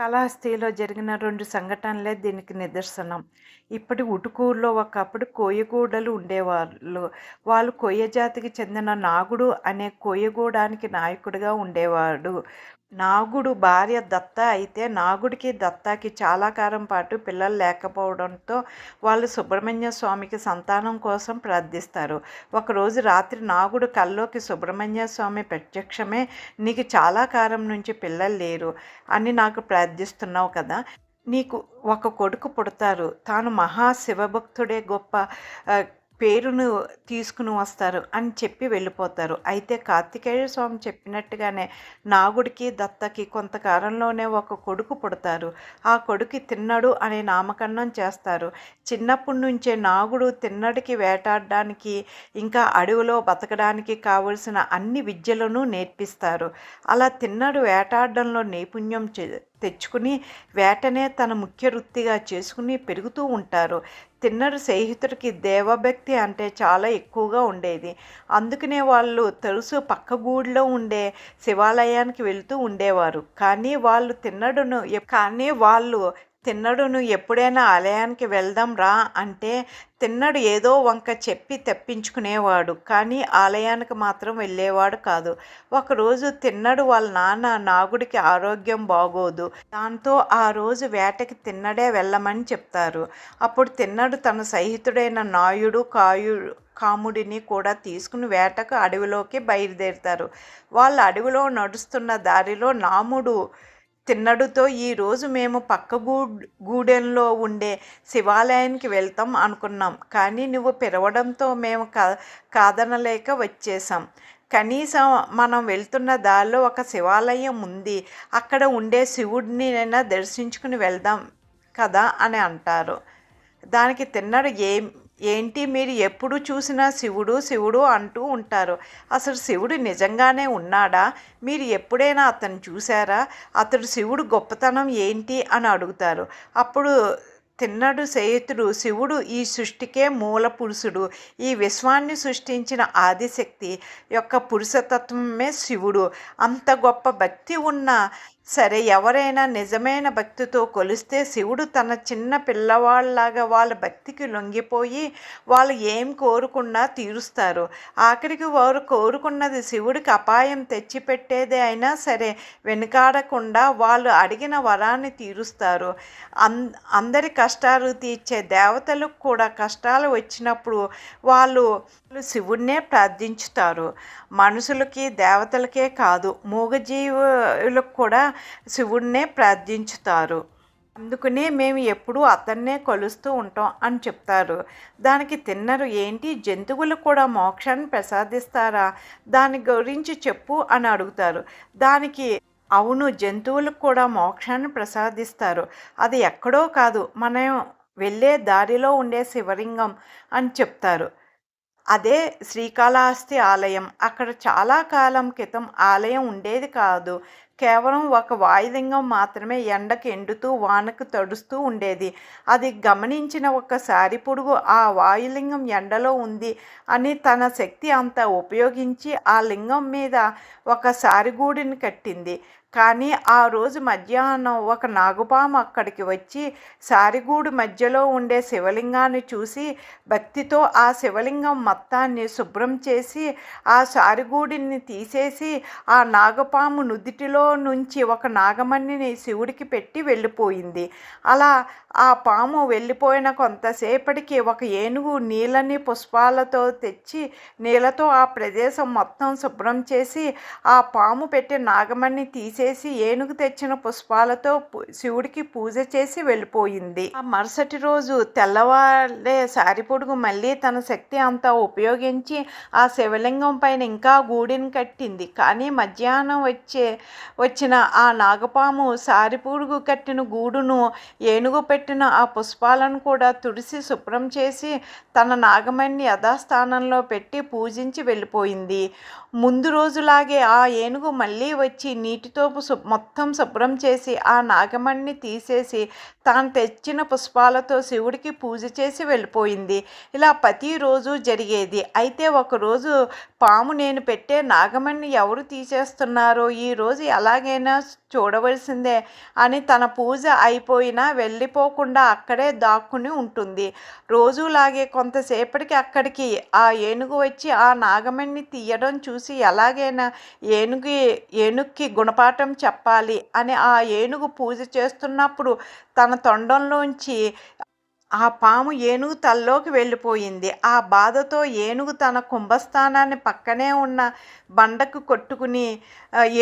కాళహస్తిలో జరిగిన రెండు సంఘటనలే దీనికి నిదర్శనం. ఇప్పటి ఉటుకూరులో ఒకప్పుడు కోయగూడలు ఉండేవాళ్ళు. వాళ్ళు కొయ్య జాతికి చెందిన నాగుడు అనే కోయగూడానికి నాయకుడిగా ఉండేవాడు. నాగుడు భార్య దత్త అయితే నాగుడికి దత్తాకి చాలా కాలం పాటు పిల్లలు లేకపోవడంతో వాళ్ళు సుబ్రహ్మణ్య స్వామికి సంతానం కోసం ప్రార్థిస్తారు. ఒకరోజు రాత్రి నాగుడు కల్లోకి సుబ్రహ్మణ్య స్వామి ప్రత్యక్షమే నీకు చాలా కాలం నుంచి పిల్లలు లేరు అని నాకు ప్రార్థిస్తున్నావు కదా నీకు ఒక కొడుకు పుడతారు. తాను మహా శివభక్తుడే గొప్ప పేరును తీసుకుని వస్తారు అని చెప్పి వెళ్ళిపోతారు. అయితే కార్తికేయ స్వామి చెప్పినట్టుగానే నాగుడికి దత్తకి కొంతకాలంలోనే ఒక కొడుకు పుడతారు. ఆ కొడుకు తిన్నడు అనే నామకరణం చేస్తారు. చిన్నప్పటి నుంచే నాగుడు తిన్నడికి వేటాడడానికి ఇంకా అడవిలో బతకడానికి కావలసిన అన్ని విద్యలను నేర్పిస్తారు. అలా తిన్నడు వేటాడడంలో నైపుణ్యం తెచ్చుకుని వేటనే తన ముఖ్య వృత్తిగా చేసుకుని పెరుగుతూ ఉంటారు. తిన్నడు స్నేహితుడికి దేవభక్తి అంటే చాలా ఎక్కువగా ఉండేది. అందుకనే వాళ్ళు తరచూ పక్క గూడిలో ఉండే శివాలయానికి వెళుతూ ఉండేవారు. కానీ వాళ్ళు తిన్నడును కానీ వాళ్ళు తిన్నడును ఎప్పుడైనా ఆలయానికి వెళ్దాం రా అంటే తిన్నడు ఏదో వంక చెప్పి తెప్పించుకునేవాడు. కానీ ఆలయానికి మాత్రం వెళ్ళేవాడు కాదు. ఒకరోజు తిన్నడు వాళ్ళ నాన్న నాగుడికి ఆరోగ్యం బాగోదు. దాంతో ఆ రోజు వేటకి తిన్నడే వెళ్ళమని చెప్తారు. అప్పుడు తిన్నడు తన సహితుడైన నాయుడు కాయుడు కాముడిని కూడా తీసుకుని వేటకు అడవిలోకి బయలుదేరుతారు. వాళ్ళు అడవిలో నడుస్తున్న దారిలో నాముడు తిన్నడుతో ఈరోజు మేము పక్క గూ గూడెంలో ఉండే శివాలయానికి వెళ్తాం అనుకున్నాం. కానీ నువ్వు పిలవడంతో మేము కా కాదనలేక వచ్చేసాం కనీసం మనం వెళ్తున్న దారిలో ఒక శివాలయం ఉంది. అక్కడ ఉండే శివుడిని అయినా దర్శించుకుని వెళ్దాం కదా అని అంటారు. దానికి తిన్నడు ఏం ఏంటి మీరు ఎప్పుడు చూసినా శివుడు శివుడు అంటూ ఉంటారు. అసలు శివుడు నిజంగానే ఉన్నాడా? మీరు ఎప్పుడైనా అతను చూసారా అతడు శివుడు గొప్పతనం ఏంటి అని అడుగుతారు. అప్పుడు తిన్నడు సేతుడు శివుడు ఈ సృష్టికే మూల పురుషుడు. ఈ విశ్వాన్ని సృష్టించిన ఆదిశక్తి యొక్క పురుషతత్వమే శివుడు. అంత గొప్ప భక్తి ఉన్న సరే ఎవరైనా నిజమైన భక్తితో కొలిస్తే శివుడు తన చిన్న పిల్లవాళ్ళలాగా వాళ్ళ భక్తికి లొంగిపోయి వాళ్ళు ఏం కోరుకున్నా తీరుస్తారు. ఆఖరికి వారు కోరుకున్నది శివుడికి అపాయం తెచ్చిపెట్టేదే అయినా సరే వెనుకాడకుండా వాళ్ళు అడిగిన వరాన్ని తీరుస్తారు. అం అందరి కష్టాలు తీర్చే దేవతలకు కూడా కష్టాలు వచ్చినప్పుడు వాళ్ళు శివుణ్ణే ప్రార్థించుతారు. మనుషులకి దేవతలకే కాదు మూగజీవులకు కూడా శివుణ్ణే ప్రార్థించుతారు. అందుకనే మేము ఎప్పుడూ అతన్నే కొలుస్తూ ఉంటాం అని చెప్తారు. దానికి తిన్నరు ఏంటి? జంతువులు కూడా మోక్షాన్ని ప్రసాదిస్తారా? దాని గురించి చెప్పు అని అడుగుతారు. దానికి అవును జంతువులకు కూడా మోక్షాన్ని ప్రసాదిస్తారు. అది ఎక్కడో కాదు మనం వెళ్ళే దారిలో ఉండే శివలింగం అని చెప్తారు. అదే శ్రీకాళహస్తి ఆలయం. అక్కడ చాలా కాలం క్రితం ఆలయం ఉండేది కాదు. కేవలం ఒక వాయులింగం మాత్రమే ఎండకు ఎండుతూ వానకు తడుస్తూ ఉండేది. అది గమనించిన ఒక సారిపుడుగు ఆ వాయులింగం ఎండలో ఉంది అని తన శక్తి అంతా ఉపయోగించి ఆ లింగం మీద ఒక సారిగూడిని కట్టింది. కానీ ఆ రోజు మధ్యాహ్నం ఒక నాగుపాము అక్కడికి వచ్చి సారిగూడు మధ్యలో ఉండే శివలింగాన్ని చూసి భక్తితో ఆ శివలింగం మొత్తాన్ని శుభ్రం చేసి ఆ సారిగూడిని తీసేసి ఆ నాగపాము నుదిటిలో నుంచి ఒక నాగమణిని శివుడికి పెట్టి వెళ్ళిపోయింది. అలా ఆ పాము వెళ్ళిపోయిన కొంతసేపటికి ఒక ఏనుగు నీళ్ళని పుష్పాలతో తెచ్చి నీళ్ళతో ఆ ప్రదేశం మొత్తం శుభ్రం చేసి ఆ పాము పెట్టి నాగమణిని తీసేసి ఏనుగు తెచ్చిన పుష్పాలతో శివుడికి పూజ చేసి వెళ్ళిపోయింది. ఆ మరుసటి రోజు తెల్లవారే సారిపొడుగు మళ్ళీ తన శక్తి అంతా ఉపయోగించి ఆ శివలింగం పైన ఇంకా గూడిని కట్టింది. కానీ మధ్యాహ్నం వచ్చే వచ్చిన ఆ నాగపాము సారిపూడుగు కట్టిన గూడును ఏనుగు పెట్టిన ఆ పుష్పాలను కూడా తుడిసి శుభ్రం చేసి తన నాగమణి యథాస్థానంలో పెట్టి పూజించి వెళ్ళిపోయింది. ముందు రోజులాగే ఆ ఏనుగు మళ్ళీ వచ్చి నీటితో మొత్తం శుభ్రం చేసి ఆ నాగమణిని తీసేసి తాను తెచ్చిన పుష్పాలతో శివుడికి పూజ చేసి వెళ్ళిపోయింది. ఇలా ప్రతిరోజు జరిగేది. అయితే ఒకరోజు పాము నేను పెట్టే నాగమణిని ఎవరు తీసేస్తున్నారో ఈరోజు ఎలాగైనా చూడవలసిందే అని తన పూజ అయిపోయినా వెళ్ళిపోకుండా అక్కడే దాక్కుని ఉంటుంది. రోజులాగే కొంతసేపటికి అక్కడికి ఆ ఏనుగు వచ్చి ఆ నాగమణిని తీయడం చూసి ఎలాగైనా ఏనుగు ఏనుగుకి గుణపాఠం చెప్పాలి అని ఆ ఏనుగు పూజ చేస్తున్నప్పుడు తన తొండంలోంచి ఆ పాము ఏనుగు తల్లోకి వెళ్ళిపోయింది. ఆ బాధతో ఏనుగు తన కుంభస్థానాన్ని పక్కనే ఉన్న బండకు కొట్టుకుని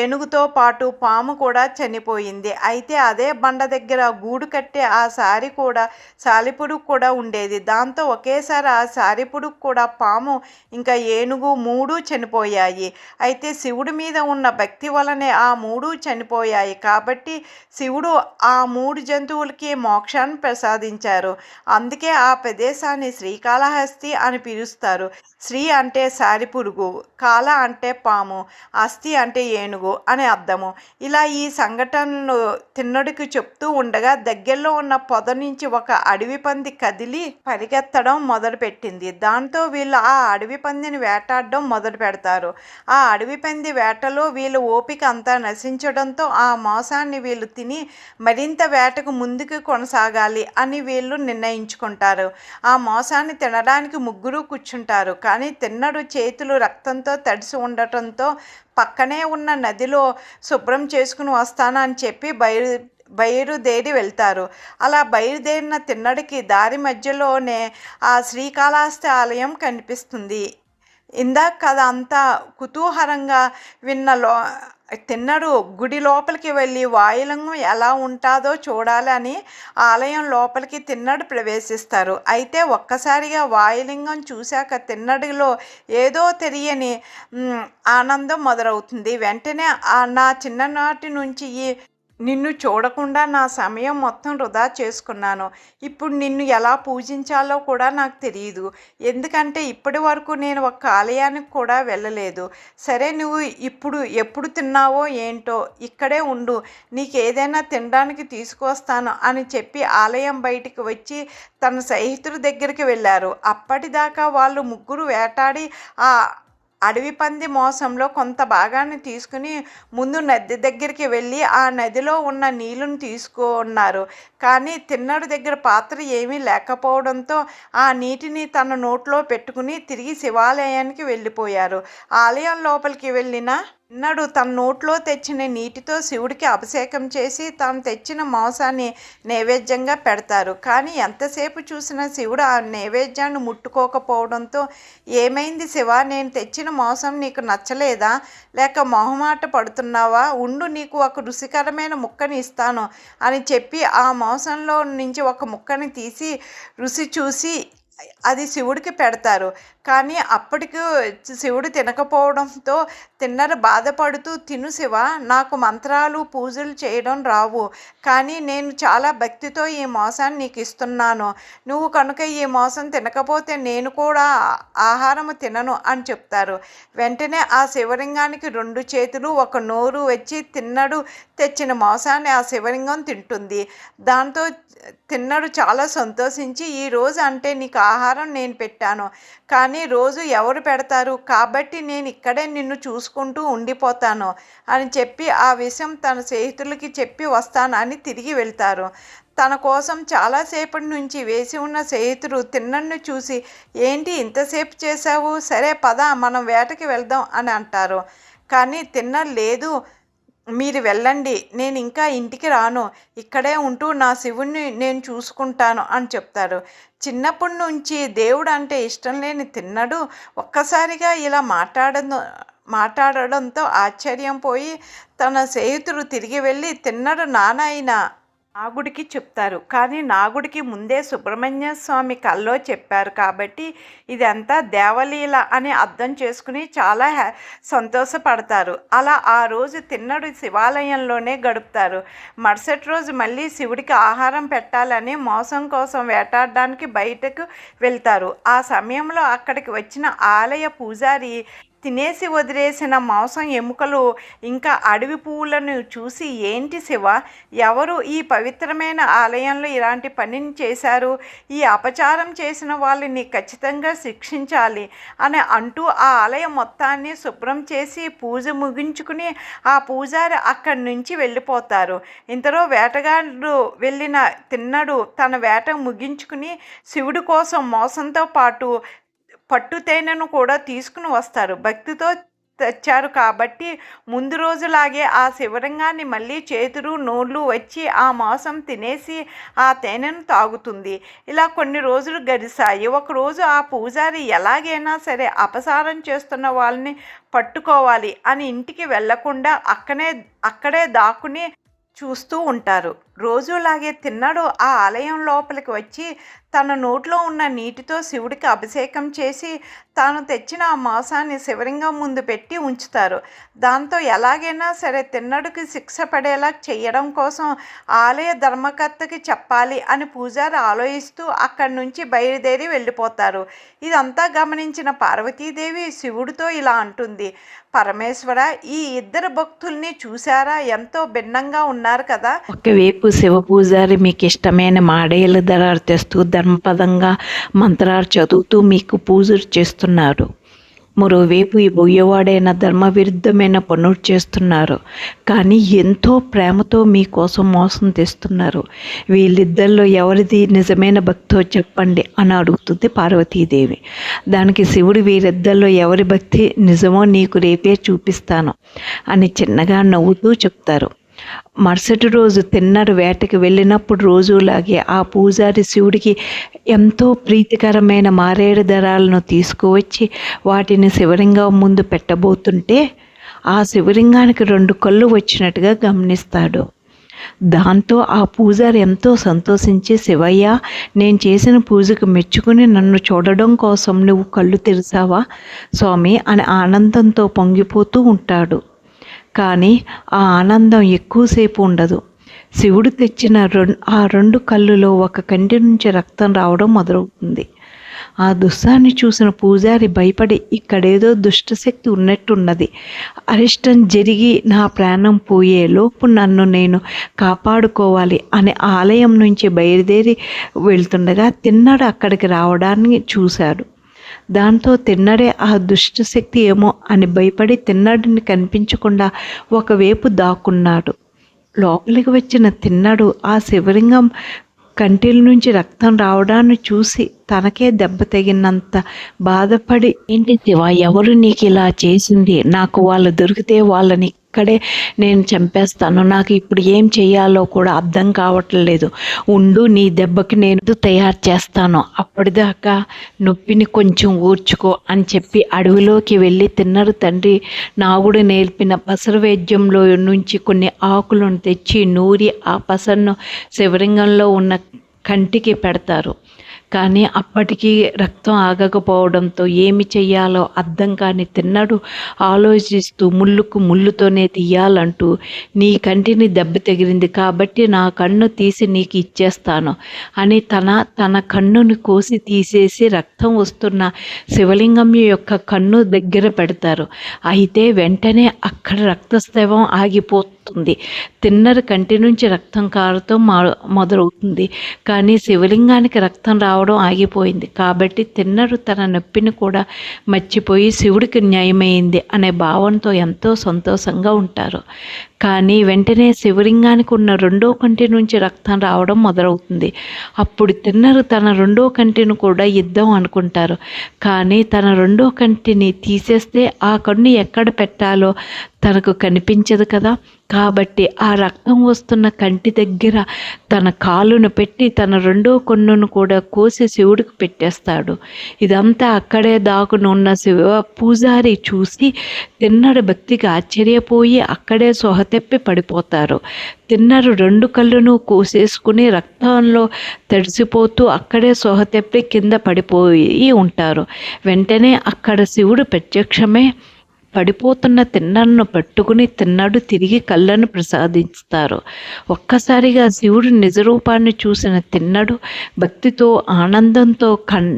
ఏనుగుతో పాటు పాము కూడా చనిపోయింది. అయితే అదే బండ దగ్గర గూడు కట్టే ఆ సారి కూడా సాలిపుడుగు కూడా ఉండేది. దాంతో ఒకేసారి ఆ సారిపుడుగు కూడా పాము ఇంకా ఏనుగు మూడు చనిపోయాయి. అయితే శివుడి మీద ఉన్న భక్తి వలనే ఆ మూడు చనిపోయాయి. కాబట్టి శివుడు ఆ మూడు జంతువులకి మోక్షాన్ని ప్రసాదించారు. అందుకే ఆ ప్రదేశాన్ని శ్రీకాళహస్తి అని పిలుస్తారు. శ్రీ అంటే సారిపురుగు కాల అంటే పాము అస్థి అంటే ఏనుగు అని అర్థము. ఇలా ఈ సంఘటనను తిన్నడికి చెప్తూ ఉండగా దగ్గరలో ఉన్న పొద నుంచి ఒక అడవి పంది కదిలి పరిగెత్తడం మొదలుపెట్టింది. దాంతో వీళ్ళు ఆ అడవి పందిని వేటాడడం మొదలు పెడతారు. ఆ అడవి పంది వేటలో వీళ్ళ ఓపిక అంతా నశించడంతో ఆ మోసాన్ని వీళ్ళు తిని మరింత వేటకు ముందుకు కొనసాగాలి అని వీళ్ళు నిర్ణయించుకుంటారు. ఆ మోసాన్ని తినడానికి ముగ్గురు కూర్చుంటారు. కానీ తిన్నడు చేతులు రక్తంతో తడిసి ఉండటంతో పక్కనే ఉన్న నదిలో శుభ్రం చేసుకుని వస్తానని చెప్పి బయలు బయలుదేరి వెళ్తారు. అలా బయలుదేరిన తిన్నడికి దారి మధ్యలోనే ఆ శ్రీకాళహస్తి ఆలయం కనిపిస్తుంది. ఇందాక కథ అంతా కుతూహలంగా విన్న లో తిన్నడు గుడి లోపలికి వెళ్ళి వాయులింగం ఎలా ఉంటుందో చూడాలని ఆలయం లోపలికి తిన్నడు ప్రవేశిస్తారు. అయితే ఒక్కసారిగా వాయులింగం చూశాక తిన్నడిలో ఏదో తెలియని ఆనందం మొదలవుతుంది. వెంటనే నా చిన్ననాటి నుంచి ఈ నిన్ను చూడకుండా నా సమయం మొత్తం వృధా చేసుకున్నాను. ఇప్పుడు నిన్ను ఎలా పూజించాలో కూడా నాకు తెలియదు ఎందుకంటే ఇప్పటి వరకు నేను ఒక ఆలయానికి కూడా వెళ్ళలేదు. సరే నువ్వు ఇప్పుడు ఎప్పుడు తిన్నావో ఏంటో ఇక్కడే ఉండు. నీకు ఏదైనా తినడానికి తీసుకొస్తాను అని చెప్పి ఆలయం బయటికి వచ్చి తన స్నేహితుడి దగ్గరికి వెళ్ళారు. అప్పటిదాకా వాళ్ళు ముగ్గురు వేటాడి ఆ అడవి పంది మోసంలో కొంత భాగాన్ని తీసుకుని ముందు నది దగ్గరికి వెళ్ళి ఆ నదిలో ఉన్న నీళ్ళను తీసుకున్నారు కానీ తిన్నడు దగ్గర పాత్ర ఏమీ లేకపోవడంతో ఆ నీటిని తన నోట్లో పెట్టుకుని తిరిగి శివాలయానికి వెళ్ళిపోయారు. ఆలయం లోపలికి వెళ్ళిన తిన్నడు తన నోట్లో తెచ్చిన నీటితో శివుడికి అభిషేకం చేసి తాను తెచ్చిన మాంసాన్ని నైవేద్యంగా పెడతారు. కానీ ఎంతసేపు చూసినా శివుడు ఆ నైవేద్యాన్ని ముట్టుకోకపోవడంతో ఏమైంది శివ? నేను తెచ్చిన మాంసం నీకు నచ్చలేదా? లేక మొహమాట పడుతున్నావా? ఉండు నీకు ఒక రుచికరమైన ముక్కని ఇస్తాను అని చెప్పి ఆ మాంసంలో నుంచి ఒక ముక్కని తీసి రుచి చూసి అది శివుడికి పెడతారు. కానీ అప్పటికి శివుడు తినకపోవడంతో తిన్నర బాధపడుతూ తిను శివ నాకు మంత్రాలు పూజలు చేయడం రావు. కానీ నేను చాలా భక్తితో ఈ మోసాన్ని నీకు ఇస్తున్నాను. నువ్వు కనుక ఈ మోసం తినకపోతే నేను కూడా ఆహారము తినను అని చెప్తారు. వెంటనే ఆ శివలింగానికి రెండు చేతులు ఒక నోరు వచ్చి తిన్నడు తెచ్చిన మోసాన్ని ఆ శివలింగం తింటుంది. దాంతో తిన్నడు చాలా సంతోషించి ఈ రోజు అంటే నీకు ఆహారం నేను పెట్టాను. కానీ రోజు ఎవరు పెడతారు? కాబట్టి నేను ఇక్కడే నిన్ను చూసుకుంటూ ఉండిపోతాను అని చెప్పి ఆ విషయం తన స్నేహితులకి చెప్పి వస్తాను అని తిరిగి వెళ్తారు. తన కోసం చాలాసేపటి నుంచి వేసి ఉన్న స్నేహితుడు తిన్నన్ను చూసి ఏంటి ఇంతసేపు చేశావు? సరే పద మనం వేటకి వెళ్దాం అని అంటారు. కానీ తిన్న లేదు. మీరు వెళ్ళండి నేను ఇంకా ఇంటికి రాను. ఇక్కడే ఉంటూ నా శివుణ్ణి నేను చూసుకుంటాను అని చెప్తారు. చిన్నప్పటి నుంచి దేవుడు అంటే ఇష్టం లేని తిన్నడు. ఒక్కసారిగా ఇలా మాట్లాడను మాట్లాడడంతో ఆశ్చర్యం పోయి తన స్నేహితుడు తిరిగి వెళ్ళి తిన్నడు నానాయన నాగుడికి చెప్తారు. కానీ నాగుడికి ముందే సుబ్రహ్మణ్య స్వామి కల్లో చెప్పారు కాబట్టి ఇదంతా దేవలీల అని అర్థం చేసుకుని చాలా హ్యా సంతోషపడతారు. అలా ఆ రోజు తిన్నడు శివాలయంలోనే గడుపుతారు. మరుసటి రోజు మళ్ళీ శివుడికి ఆహారం పెట్టాలని మోసం కోసం వేటాడడానికి బయటకు వెళ్తారు. ఆ సమయంలో అక్కడికి వచ్చిన ఆలయ పూజారి తినేసి వదిలేసిన మాంసం ఎముకలు ఇంకా అడవి పువ్వులను చూసి ఏంటి శివ ఎవరు ఈ పవిత్రమైన ఆలయంలో ఇలాంటి పనిని చేశారు? ఈ అపచారం చేసిన వాళ్ళని ఖచ్చితంగా శిక్షించాలి అని అంటూ ఆ ఆలయం మొత్తాన్ని శుభ్రం చేసి పూజ ముగించుకుని ఆ పూజారి అక్కడి నుంచి వెళ్ళిపోతారు. ఇంతలో వేటగాడు వెళ్ళిన తిన్నడు తన వేట ముగించుకుని శివుడి కోసం మోసంతో పాటు పట్టు తేనెను కూడా తీసుకుని వస్తారు. భక్తితో తెచ్చారు కాబట్టి ముందు రోజులాగే ఆ శివలింగాన్ని మళ్ళీ చేతులు నోళ్ళు వచ్చి ఆ మాంసం తినేసి ఆ తేనెను తాగుతుంది. ఇలా కొన్ని రోజులు గడిశాయి. ఒకరోజు ఆ పూజారి ఎలాగైనా సరే అపసారం చేస్తున్న వాళ్ళని పట్టుకోవాలి అని ఇంటికి వెళ్ళకుండా అక్కనే అక్కడే దాక్కుని చూస్తూ ఉంటారు. రోజులాగే తిన్నాడు ఆ ఆలయం లోపలికి వచ్చి తన నోట్లో ఉన్న నీటితో శివుడికి అభిషేకం చేసి తాను తెచ్చిన ఆ మాంసాన్ని శివలింగం ముందు పెట్టి ఉంచుతారు. దాంతో ఎలాగైనా సరే తిన్నడుకి శిక్ష పడేలా చేయడం కోసం ఆలయ ధర్మకర్తకి చెప్పాలి అని పూజారి ఆలోచిస్తూ అక్కడి నుంచి బయలుదేరి వెళ్ళిపోతారు. ఇదంతా గమనించిన పార్వతీదేవి శివుడితో ఇలా అంటుంది. పరమేశ్వర ఈ ఇద్దరు భక్తుల్ని చూశారా? ఎంతో భిన్నంగా ఉన్నారు కదా. ఒకవైపు శివ పూజారి మీకు ఇష్టమైన మాడేళ్ళ దరారు తెస్తూ ధర్మపదంగా మంత్రాలు చదువుతూ మీకు పూజలు చేస్తున్నారు. మరోవైపు ఈ బొయ్యవాడైన ధర్మ విరుద్ధమైన పనులు చేస్తున్నారు. కానీ ఎంతో ప్రేమతో మీకోసం మోసం తెస్తున్నారు. వీళ్ళిద్దరిలో ఎవరిది నిజమైన భక్తో చెప్పండి అని అడుగుతుంది పార్వతీదేవి. దానికి శివుడు వీరిద్దరిలో ఎవరి భక్తి నిజమో నీకు రేపే చూపిస్తాను అని చిన్నగా నవ్వుతూ చెప్తారు. మరుసటి రోజు తిన్నరు వేటకి వెళ్ళినప్పుడు రోజులాగే ఆ పూజారి శివుడికి ఎంతో ప్రీతికరమైన మారేడు దరాలను తీసుకువచ్చి వాటిని శివలింగం ముందు పెట్టబోతుంటే ఆ శివలింగానికి రెండు కళ్ళు వచ్చినట్టుగా గమనిస్తాడు. దాంతో ఆ పూజారి ఎంతో సంతోషించి శివయ్య నేను చేసిన పూజకు మెచ్చుకుని నన్ను చూడడం కోసం నువ్వు కళ్ళు తెరిసావా స్వామి అని ఆనందంతో పొంగిపోతూ ఉంటాడు. కానీ ఆ ఆనందం ఎక్కువసేపు ఉండదు. శివుడు తెచ్చిన రెండు ఆ రెండు కళ్ళులో ఒక కంటి నుంచి రక్తం రావడం మొదలవుతుంది. ఆ దుస్సాన్ని చూసిన పూజారి భయపడి ఇక్కడేదో దుష్టశక్తి ఉన్నట్టున్నది. అరిష్టం జరిగి నా ప్రాణం పోయే లోపు నన్ను నేను కాపాడుకోవాలి అని ఆలయం నుంచి బయలుదేరి వెళ్తుండగా తిన్నాడు అక్కడికి రావడాన్ని చూశాడు. దాంతో తిన్నడే ఆ దుష్టశక్తి ఏమో అని భయపడి తిన్నడిని కనిపించకుండా ఒకవైపు దాక్కున్నాడు. లోపలికి వచ్చిన తిన్నడు ఆ శివలింగం కంటిల నుంచి రక్తం రావడాన్ని చూసి తనకే దెబ్బ తగినంత బాధపడి ఏంటి శివ ఎవరు నీకు ఇలా చేసింది? నాకు వాళ్ళు దొరికితే వాళ్ళని ఇక్కడే నేను చంపేస్తాను. నాకు ఇప్పుడు ఏం చేయాలో కూడా అర్థం కావట్లేదు. ఉండు నీ దెబ్బకి నేను తయారు చేస్తాను. అప్పటిదాకా నొప్పిని కొంచెం ఊర్చుకో అని చెప్పి అడవిలోకి వెళ్ళి తిన్నరు తండ్రి. నాగుడు నేర్పిన పసరు వైద్యంలో నుంచి కొన్ని ఆకులను తెచ్చి నూరి ఆ పసరును శివలింగంలో ఉన్న కంటికి పెడతారు. కానీ అప్పటికి రక్తం ఆగకపోవడంతో ఏమి చెయ్యాలో అర్థం కాని తిన్నడు. ఆలోచిస్తూ ముళ్ళుకు ముళ్ళుతోనే తీయాలంటూ నీ కంటిని దెబ్బ తగిలింది కాబట్టి నా కన్ను తీసి నీకు ఇచ్చేస్తాను అని తన తన కన్నుని కోసి తీసేసి రక్తం వస్తున్న శివలింగం యొక్క కన్ను దగ్గర పెడతారు. అయితే వెంటనే అక్కడ రక్తస్రావం ఆగిపోతుంది. తిన్నరు కంటి నుంచి రక్తం కారుతో మొదలవుతుంది. కానీ శివలింగానికి రక్తం రావడం ఆగిపోయింది. కాబట్టి తిన్నరు తన నొప్పిని కూడా మర్చిపోయి శివుడికి న్యాయమైంది అనే భావంతో ఎంతో సంతోషంగా ఉంటారు. కానీ వెంటనే శివలింగానికి ఉన్న రెండో కంటి నుంచి రక్తం రావడం మొదలవుతుంది. అప్పుడు తిన్నరు తన రెండో కంటిని కూడా ఇద్దాం అనుకుంటారు. కానీ తన రెండో కంటిని తీసేస్తే ఆ కన్ను ఎక్కడ పెట్టాలో తనకు కనిపించదు కదా. కాబట్టి ఆ రక్తం వస్తున్న కంటి దగ్గర తన కాలును పెట్టి తన రెండో కొన్నును కూడా కోసి శివుడికి పెట్టేస్తాడు. ఇదంతా అక్కడే దాకుని ఉన్న శివ పూజారి చూసి తిన్నడు భక్తికి ఆశ్చర్యపోయి అక్కడే సొహతెప్పి పడిపోతారు. తిన్నరు రెండు కళ్ళును కోసేసుకుని రక్తంలో తడిసిపోతూ అక్కడే సొహతెప్పి కింద పడిపోయి ఉంటారు. వెంటనే అక్కడ శివుడు ప్రత్యక్షమే పడిపోతున్న తిన్నను పట్టుకుని తిన్నడు తిరిగి కళ్ళను ప్రసాదిస్తారు. ఒక్కసారిగా శివుడు నిజరూపాన్ని చూసిన తిన్నడు భక్తితో ఆనందంతో కన్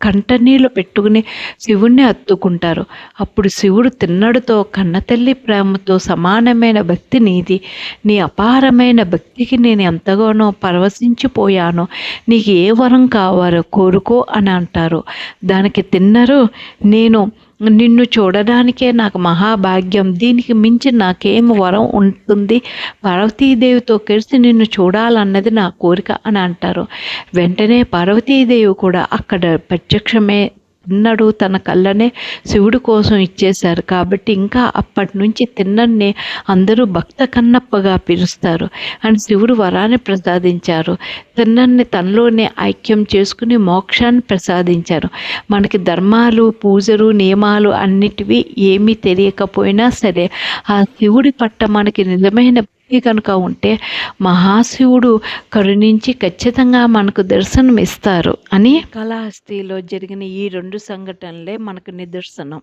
కంటనీళ్ళు పెట్టుకుని శివుణ్ణి హత్తుకుంటారు అప్పుడు శివుడు తిన్నడుతో కన్నతల్లి ప్రేమతో సమానమైన భక్తి నీది. నీ అపారమైన భక్తికి నేను ఎంతగానో పరవశించిపోయాను నీకు ఏ వరం కావాలో కోరుకో అని అంటారు. దానికి తిన్నరు నేను నిన్ను చూడడానికే నాకు మహాభాగ్యం. దీనికి మించి నాకేం వరం ఉంటుంది? పార్వతీదేవితో కలిసి నిన్ను చూడాలన్నది నా కోరిక అని అంటారు. వెంటనే పార్వతీదేవి కూడా అక్కడ ప్రత్యక్షమే తిన్నడు తన కళ్ళనే శివుడి కోసం ఇచ్చేశారు. కాబట్టి ఇంకా అప్పటి నుంచి తిన్నన్ని అందరూ భక్త కన్నప్పగా పిలుస్తారు. అని శివుడు వరాన్ని ప్రసాదించారు. తిన్నన్ని తనలోనే ఐక్యం చేసుకుని మోక్షాన్ని ప్రసాదించారు. మనకి ధర్మాలు పూజలు నియమాలు అన్నిటివి ఏమీ తెలియకపోయినా సరే ఆ శివుడి పట్ల మనకి నిజమైన కనుక ఉంటే మహాశివుడు కరుణించి ఖచ్చితంగా మనకు దర్శనం ఇస్తారు అని కళాహస్తిలో జరిగిన ఈ రెండు సంఘటనలే మనకు నిదర్శనం.